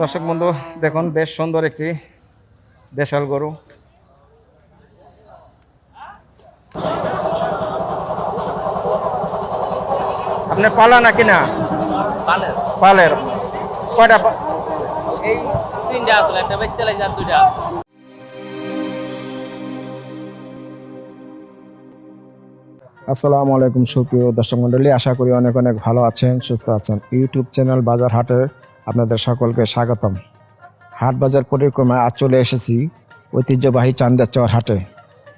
দর্শক বন্ধু দেখুন বেশ সুন্দর একটি দেশাল গরু। আপনি পালা নাকি না পালের। কয়টা এই তিনটা আসলে একটা বেচতে লাগে আর দুইটা আসসালামু আলাইকুম সুপ্রিয় দর্শক মণ্ডলী আশা করি অনেক অনেক ভালো আছেন সুস্থ আছেন। ইউটিউব চ্যানেল বাজার হাটে আপনাদের সকলকে স্বাগতম। হাট বাজার পরিক্রমায় আজ চলে এসেছি ঐতিহ্যবাহী চান্দের চর হাটে।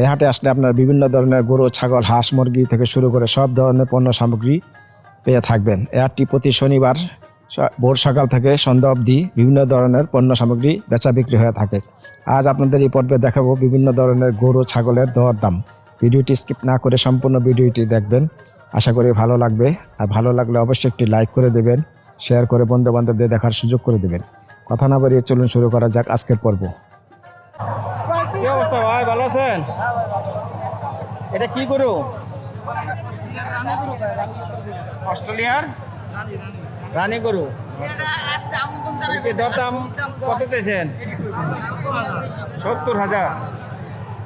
এই হাটে আসলে আপনার বিভিন্ন ধরনের গরু, ছাগল, হাঁস, মুরগি থেকে শুরু করে সব ধরনের পণ্য সামগ্রী পেয়ে থাকবেন। এই হাটটি প্রতি শনিবার ভোর সকাল থেকে সন্ধ্যা অবধি বিভিন্ন ধরনের পণ্য সামগ্রী বেচা বিক্রি হয়ে থাকে। আজ আপনাদের এই পর্বে দেখাবো বিভিন্ন ধরনের গরু, ছাগলের দর দাম ভিডিওটি স্কিপ না করে সম্পূর্ণ ভিডিওটি দেখবেন। আশা করি ভালো লাগবে। আর ভালো লাগলে অবশ্যই একটি লাইক করে দেবেন। শেয়ার করে বন্ধু বান্ধবদের দেখার সুযোগ করে দেবেন। কথা না বাড়িয়ে চলুন শুরু করা যাক আজকের পর্ব। কি অবস্থা ভাই? ভালো আছেন? এটা কি গরু? অস্ট্রেলিয়ার? রানী গরু। দরদাম কত চাইছেন? সত্তর হাজার।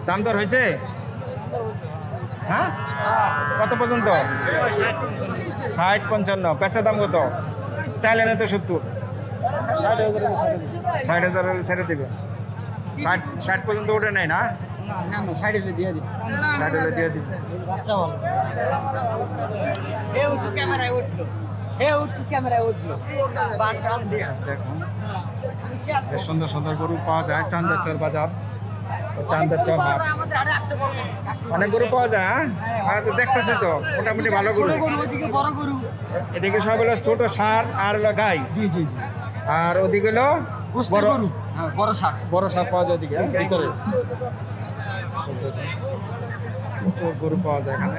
দাম দর হয়েছে? হ্যাঁ? কত পর্যন্ত? ষাট পঞ্চান্ন। পেঁচা দাম কত? চাইলেন তো সত্তর। ষাট হাজার হলে ছেড়ে দেবে। ষাট ষাট পর্যন্ত ওঠে নাই না? না না দিয়ে দিই ষাট হলে দিয়ে দিবে। বাচ্চা ভালো। ক্যামেরায় উঠল। দেখুন সুন্দর সুন্দর গরু পাওয়া যায় চান্দাচর বাজার। ও চান্দাচর হাট। অনেক গরু পাওয়া যায় হ্যাঁ? হ্যাঁ তো দেখতেছি তো মোটামুটি ভালো গরু। গরু বড় গরু। এদিকে সব হলো ছোট সার আর হলো গাই। জি আর ওদিকে হলো বড় গরু হ্যাঁ বড় শাক বড় সার পাওয়া যায় ওদিকে ভিতরে। গরু পাওয়া যায় এখানে।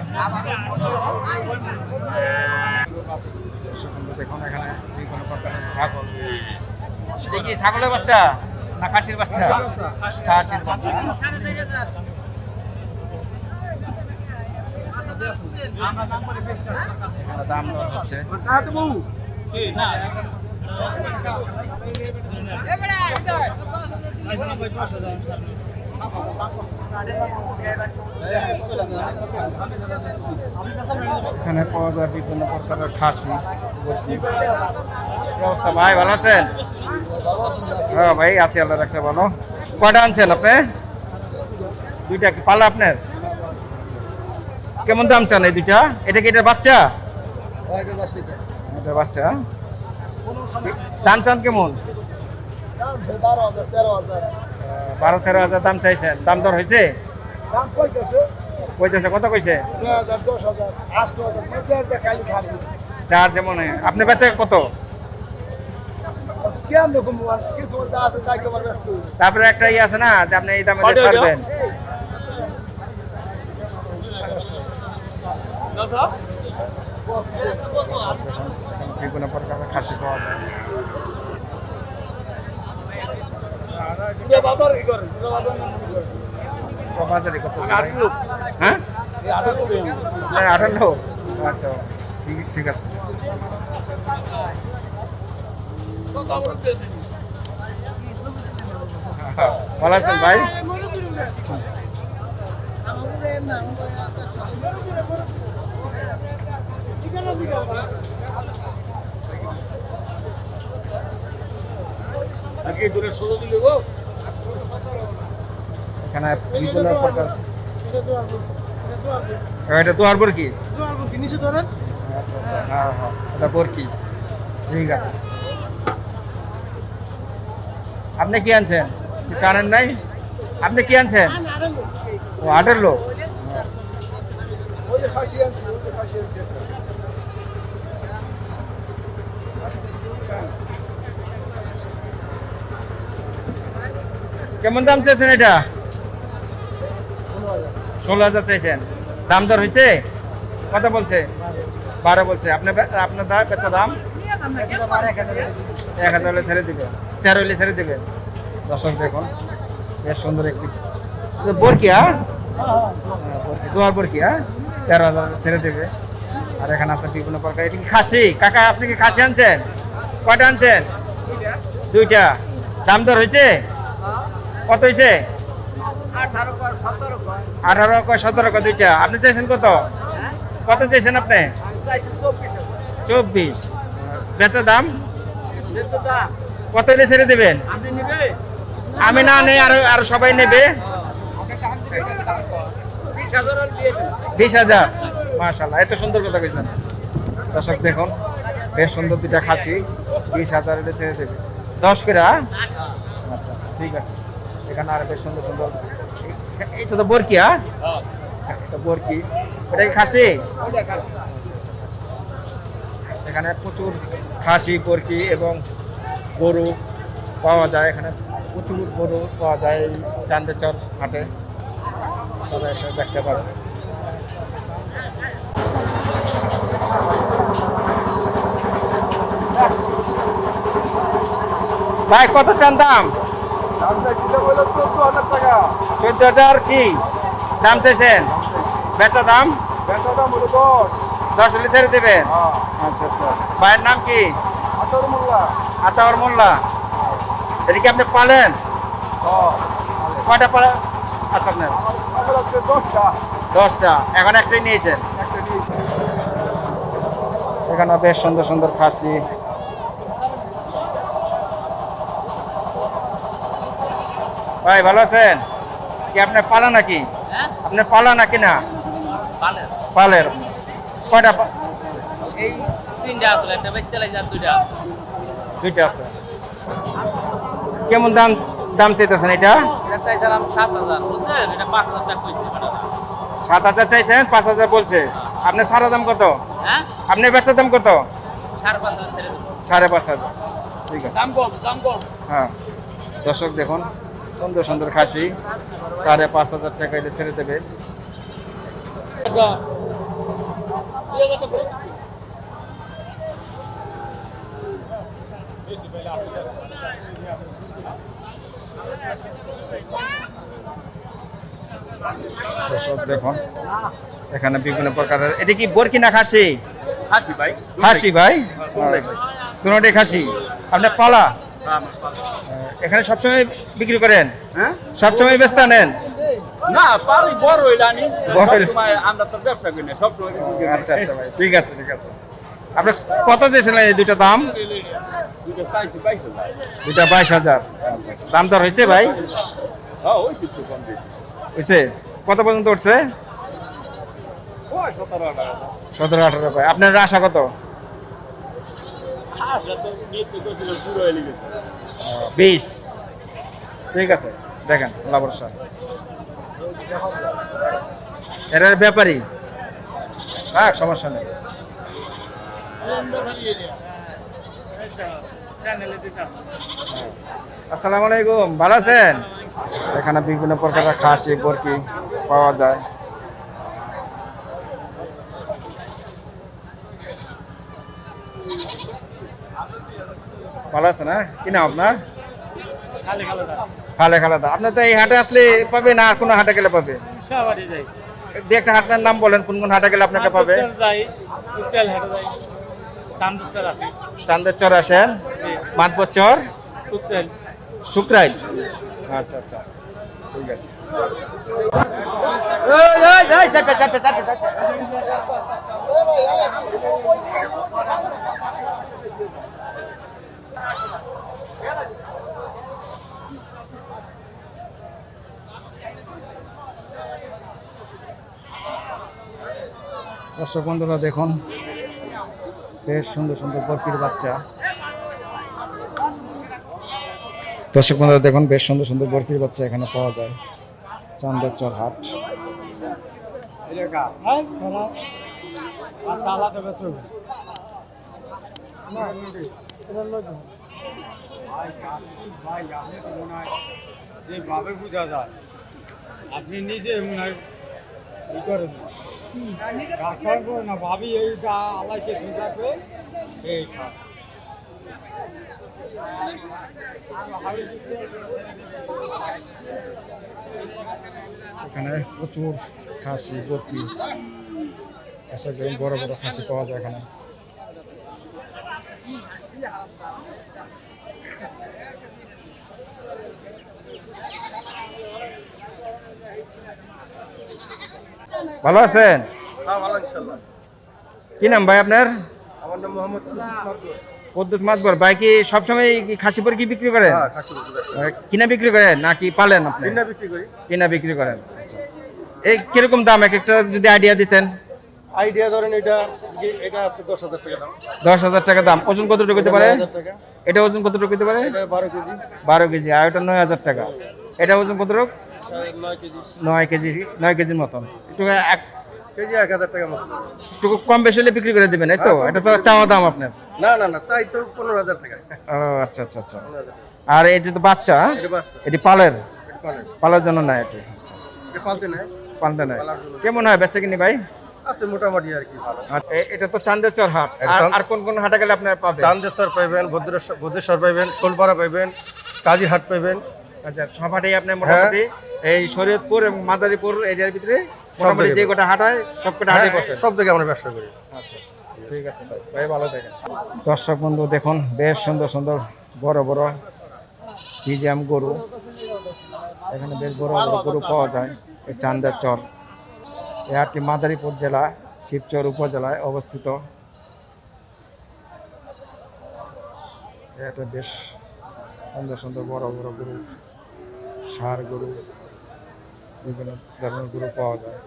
দেখুন এখানে ছাগল। কি ছাগলের বাচ্চা? না, খাসির বাচ্চা। খাসির বাচ্চা। দাম এখানে পাওয়া যায় বিভিন্ন প্রকারের খাসি ভাই, ভালো আছেন? হ্যাঁ ভাই আছি আল্লাহ রাখছে ভালো। কয়টা আনছেন আপনি? দুইটা কি পালা আপনার? কেমন দাম চান এই দুইটা? এটা কি এটার বাচ্চা? এটা বাচ্চা। দাম চান কেমন? বারো তেরো হাজার দাম চাইছেন। দাম দর হয়েছে? দাম কইতেছে কত কইছে? চার যেমন আপনি বেচে কত? কেমন কিছু আছে তাই তোমার ব্যস্ত। তারপরে একটা ইয়ে আছে না যে আপনি এই দামে প্রকারের খাসি পাওয়া যায় বাজারে কত হ্যাঁ? আঠান্ন আচ্ছা ঠিক ঠিক আছে। ভালো আছেন ভাই এখানে বিভিন্ন প্রকার এটা তো আর কি? আচ্ছা আচ্ছা হ্যাঁ হ্যাঁ। এটা বরকি ঠিক আছে। আপনি কি আনছেন? কি জানেন নাই? আপনি কি আনছেন? ও আটের লোক? কেমন দাম চাইছেন এটা? ষোলো হাজার চাইছেন। দাম দর হয়েছে কত বলছে? বারো বলছে। আপনার আপনার দাম বেচা দাম? এক হাজার ছেড়ে দিবে। তেরো হলে ছেড়ে দিবে দর্শক দেখুন বেশ সুন্দর একটি তো বরকি হ্যাঁ? দুয়ার বরকি হ্যাঁ? তেরো হাজার ছেড়ে দেবে। আর এখানে আছে বিভিন্ন প্রকার। এটা কি খাসি? কাকা আপনি কি খাসি আনছেন? কয়টা আনছেন? দুইটা। দাম দর হয়েছে? কত হয়েছে? আঠারো কয় সতেরো কয়। দুইটা। আপনি চাইছেন কত? কত চাইছেন আপনি? চব্বিশ। চব্বিশ। বেচা দাম? কত হলে ছেড়ে দেবেন? আমি না নেই আরও আরও সবাই নেবে। বিশ হাজার মাশাল্লাহ এত সুন্দর কথা কইছেন। দর্শক দেখুন বেশ সুন্দর দুইটা খাসি। বিশ হাজার হলে ছেড়ে দেবে। দশ করে? আচ্ছা আচ্ছা ঠিক আছে। এখানে আর বেশ সুন্দর সুন্দর। এইটা তো বরকি হ্যাঁ এটা বরকি। এটা কি খাসি। এখানে প্রচুর খাসি বরকি এবং গরু পাওয়া যায় এখানে প্রচুর গরু পাওয়া যায় চান্দেচর হাটে। তবে এসে দেখতে পারেন ভাই কত চান দাম? চোদ্দ হাজার টাকা। চোদ্দ হাজার কি? দাম চাইছেন? বেচা দাম? বেচা দাম হলো দশ। দশ হলে ছেড়ে দেবেন? হ্যাঁ। আচ্ছা আচ্ছা। ভাইয়ের নাম কি? আতর মোল্লা। আতাওয়ার মোল্লা। এটা কি আপনি পালেন? কয়টা আচ্ছা আপনার আছে দশটা দশটা। এখন একটাই নিয়েছেন? এখানে বেশ সুন্দর সুন্দর খাসি। ভাই ভালো আছেন? কি আপনি পালা নাকি? হ্যাঁ? আপনি পালা নাকি না? পালের। কয়টা এই তিনটা আসলে একটা বেচতে লাগছে দুইটা দুইটা আছে। কেমন দাম দাম চাইতেছেন এটা? এটা সাত হাজার। এটা চাইছেন পাঁচ হাজার বলছে। আপনি সারা দাম কত? হ্যাঁ? আপনি বেচার দাম কত? সাড়ে পাঁচ হাজার ঠিক আছে। হ্যাঁ। দর্শক দেখুন সুন্দর সুন্দর খাসি। সাড়ে পাঁচ হাজার টাকা এলে ছেড়ে দেবে। দেখুন এখানে বিভিন্ন প্রকারের এটা কি বরকিনা খাসি? হাসি ভাই খাসি ভাই? কোনটাই খাসি? আপনার পালা? এখানে সবসময় বিক্রি করেন? হ্যাঁ? সবসময় ব্যস্ত নেন? না পালি বড় হইলানি বড় হইল- সবসময় আমরা তো ব্যবসা করি না সবসময় কিছু করি। না। আচ্ছা আচ্ছা ভাই ঠিক আছে ঠিক আছে। আপনি কত চেয়েছিলেন এই দুইটা দাম? দুইটা বাইশ হাজার। আচ্ছা। দাম দর হয়েছে ভাই? হ্যাঁ হয়েছে কত পর্যন্ত উঠছে? সতেরো আঠারো ভাই আপনার আশা কত? বিশ। ঠিক আছে দেখেন আল্লাহ ভরসা। এর ব্যাপারী। হ্যাঁ সমস্যা নেই। আসসালামু আলাইকুম ভালো আছেন? এখানে বিভিন্ন প্রকারের খাসি বরকি পাওয়া যায়। ভালো আছে না কি নাম আপনার? খালে খালাদা আপনি তো এই হাটে আসলে পাবে না আর কোনো হাটে গেলে পাবে দু একটা হাটের নাম বলেন কোন কোন হাটে গেলে আপনাকে পাবে? চান্দের চর আসেন মাতবর চর উচ্চাল শুক্রাই আচ্ছা আচ্ছা। ঠিক আছে। দর্শক বন্ধুরা দেখুন বেশ সুন্দর সুন্দর বরকির বাচ্চা। দর্শক বন্ধুরা, দেখুন, বেশ সুন্দর সুন্দর বরকির বাচ্চা এখানে পাওয়া যায়। চান্দের চর হাট। যেভাবে বোঝা যায়। আপনি নিজে মনে হয় না, ভাবি এই যা আল্লাহকে খা। এখানে প্রচুর খাসি বর্তি বড় বড় খাসি পাওয়া যায় এখানে। ভালো আছেন? হ্যাঁ কি নাম ভাই আপনার? আমার নাম মোহাম্মদ কুদ্দুস কদ্দুস মাতবর ভাই কি সবসময় কি খাসি পরে কি বিক্রি করেন? হ্যাঁ কিনা বিক্রি করেন নাকি পালেন আপনি? কিনা বিক্রি করি। কিনা বিক্রি করেন। এই কীরকম দাম? এক একটা যদি আইডিয়া দিতেন। আইডিয়া ধরেন এটা এটা আছে দশ হাজার টাকা দাম। দশ হাজার টাকা দাম। ওজন কতটুকু হতে পারে? এটা ওজন কতটুকু হতে পারে? বারো কেজি। বারো কেজি। আর ওটা নয় হাজার টাকা। এটা ওজন কতটুকু? নয় কেজি। নয় কেজির মতন। একটু এক কেজি এক হাজার টাকা মতো একটু কম বেশি হলে বিক্রি করে দিবেন এই তো? এটা তো চাওয়া দাম আপনার। না না না চাই তো পনেরো হাজার টাকা ও আচ্ছা আচ্ছা আচ্ছা। আর এটি তো বাচ্চা হ্যাঁ? এটা বাচ্চা। এটি পালের? পালার। জন্য না এটি। এটা পালতে নেয় পালতে নয় কেমন হয় বেচা কিনি ভাই? আছে মোটামুটি আর কি ভালো। এটা তো চান্দেশ্বর হাট। আর- কোন কোন হাটে গেলে আপনার পাবেন? চান্দেশ্বর পাইবেন ভদ্রেশ্বর আচ্ছা সব হাটেই আপনার মোটামুটি এই শরীয়তপুর এবং মাদারীপুর এরিয়ার ভিতরে মোটামুটি যে কটা হাট হয় সব কটা হাটে হ্যাঁ, বসে। সব জায়গায় আমরা ব্যবসা করি। আচ্ছা আচ্ছা। ঠিক আছে ভাই ভাই ভালো থাকেন। দর্শক বন্ধু দেখুন বেশ সুন্দর সুন্দর বড় বড় মিডিয়াম গরু। এখানে বেশ বড় বড় গরু পাওয়া যায় এই চান্দার চর। এই হাটটি মাদারীপুর জেলা শিবচর উপজেলায় অবস্থিত। এটা বেশ সুন্দর সুন্দর বড় বড় গরু ষাঁড় গরু। বিভিন্ন ধরনের গরু পাওয়া যায়।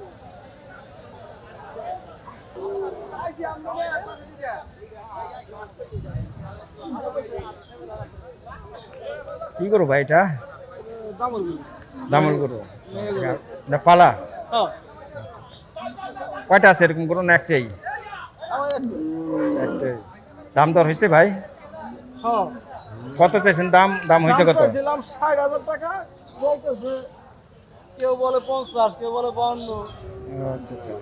কি করো ভাই এটা? দামল গরু। না পালা? কয়টা আছে এরকম গরু না একটাই? একটাই। দাম দর হয়েছে ভাই? কত চাইছেন? দাম দাম হয়েছে কত? ষাট হাজার টাকা কেউ বলে পঞ্চাশ কেউ বলে বাউন্ন আচ্ছা আচ্ছা।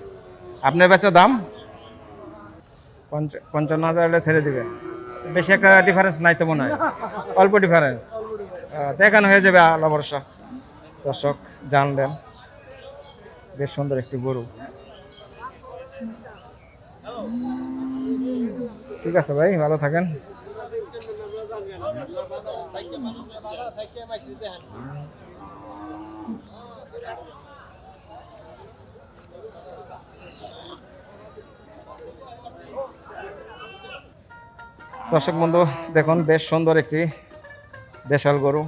আপনার বেচা দাম? পঞ্চ- পঞ্চান্ন হাজার হলে ছেড়ে দিবে। বেশি একটা ডিফারেন্স নাই তো মনে হয়। অল্প ডিফারেন্স দেখানো হয়ে যাবে আল্লাহ ভরসা। দর্শক জানলেন। বেশ সুন্দর একটি গরু। ঠিক আছে ভাই ভালো থাকেন। দর্শক বন্ধু দেখুন বেশ সুন্দর একটি দেশাল গরু।